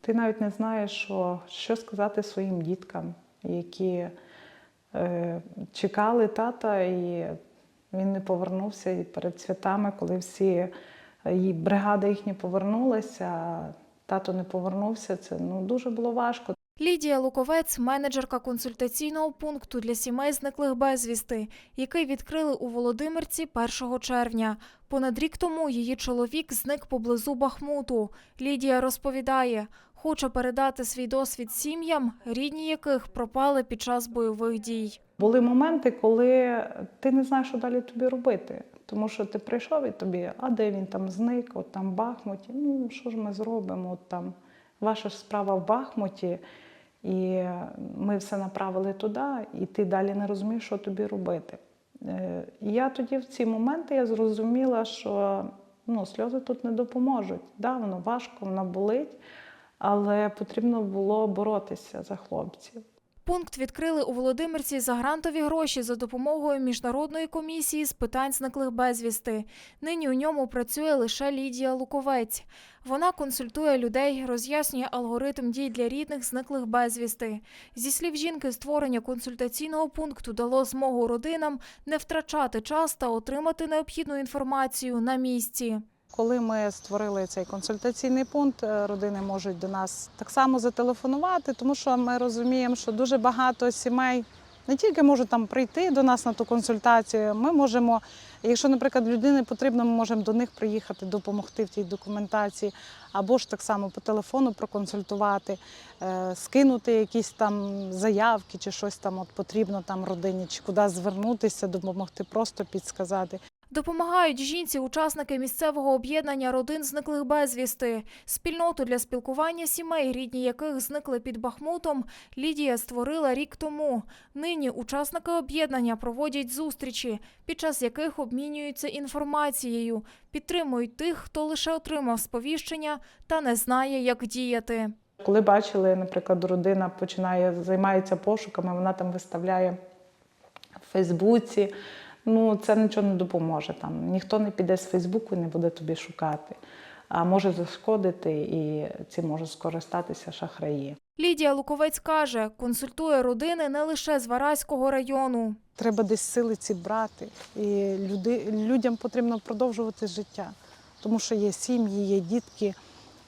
Ти навіть не знаєш, що, що сказати своїм діткам, які е, чекали тата, і він не повернувся і перед святами, коли всі е, і бригади їхні повернулися, а тато не повернувся. Це ну, дуже було важко. Лідія Луковець, менеджерка консультаційного пункту для сімей зниклих безвісти, який відкрили у Володимирці 1 червня. Понад рік тому її чоловік зник поблизу Бахмуту. Лідія розповідає, хоче передати свій досвід сім'ям, рідні яких пропали під час бойових дій. Були моменти, коли ти не знаєш, що далі тобі робити. Тому що ти прийшов і тобі, а де він там зник, от там в Бахмуті. Ну що ж ми зробимо? От там ваша ж справа в Бахмуті, і ми все направили туди, і ти далі не розумієш, що тобі робити. Е, я тоді в ці моменти я зрозуміла, що ну, сльози тут не допоможуть. Да, воно важко, воно болить, але потрібно було боротися за хлопців. Пункт відкрили у Володимирці за грантові гроші за допомогою міжнародної комісії з питань зниклих безвісти. Нині у ньому працює лише Лідія Луковець. Вона консультує людей, роз'яснює алгоритм дій для рідних зниклих безвісти. Зі слів жінки, створення консультаційного пункту дало змогу родинам не втрачати час та отримати необхідну інформацію на місці. Коли ми створили цей консультаційний пункт, е, родини можуть до нас так само зателефонувати, тому що ми розуміємо, що дуже багато сімей не тільки можуть там прийти до нас на ту консультацію. Ми можемо, якщо, наприклад, людині потрібно, ми можемо до них приїхати, допомогти в тій документації, або ж так само по телефону проконсультувати, е, скинути якісь там заявки чи щось там от потрібно там родині, чи куди звернутися, допомогти, просто підсказати. Допомагають жінці учасники місцевого об'єднання родин зниклих безвісти. Спільноту для спілкування сімей, рідні яких зникли під Бахмутом, Лідія створила рік тому. Нині учасники об'єднання проводять зустрічі, під час яких обмінюються інформацією, підтримують тих, хто лише отримав сповіщення та не знає, як діяти. Коли бачили, наприклад, родина починає займається пошуками, вона там виставляє в Фейсбуці. Ну, це нічого не допоможе. Там ніхто не піде з Фейсбуку і не буде тобі шукати. А може зашкодити і цим можуть скористатися шахраї. Лідія Луковець каже, консультує родини не лише з Вараського району. Треба десь сили ці брати. І люди, людям потрібно продовжувати життя, тому що є сім'ї, є дітки.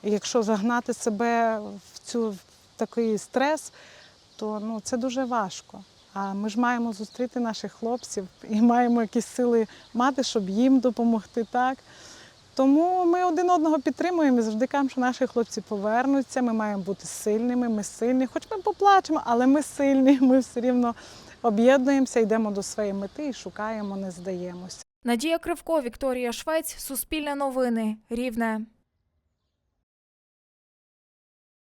І якщо загнати себе в цю в такий стрес, то ну, це дуже важко. А ми ж маємо зустріти наших хлопців і маємо якісь сили мати, щоб їм допомогти. так. Тому ми один одного підтримуємо і завжди кажемо, що наші хлопці повернуться. Ми маємо бути сильними, ми сильні. Хоч ми поплачемо, але ми сильні. Ми все рівно об'єднуємося, йдемо до своєї мети і шукаємо, не здаємося. Надія Кривко, Вікторія Швець, Суспільне новини, Рівне.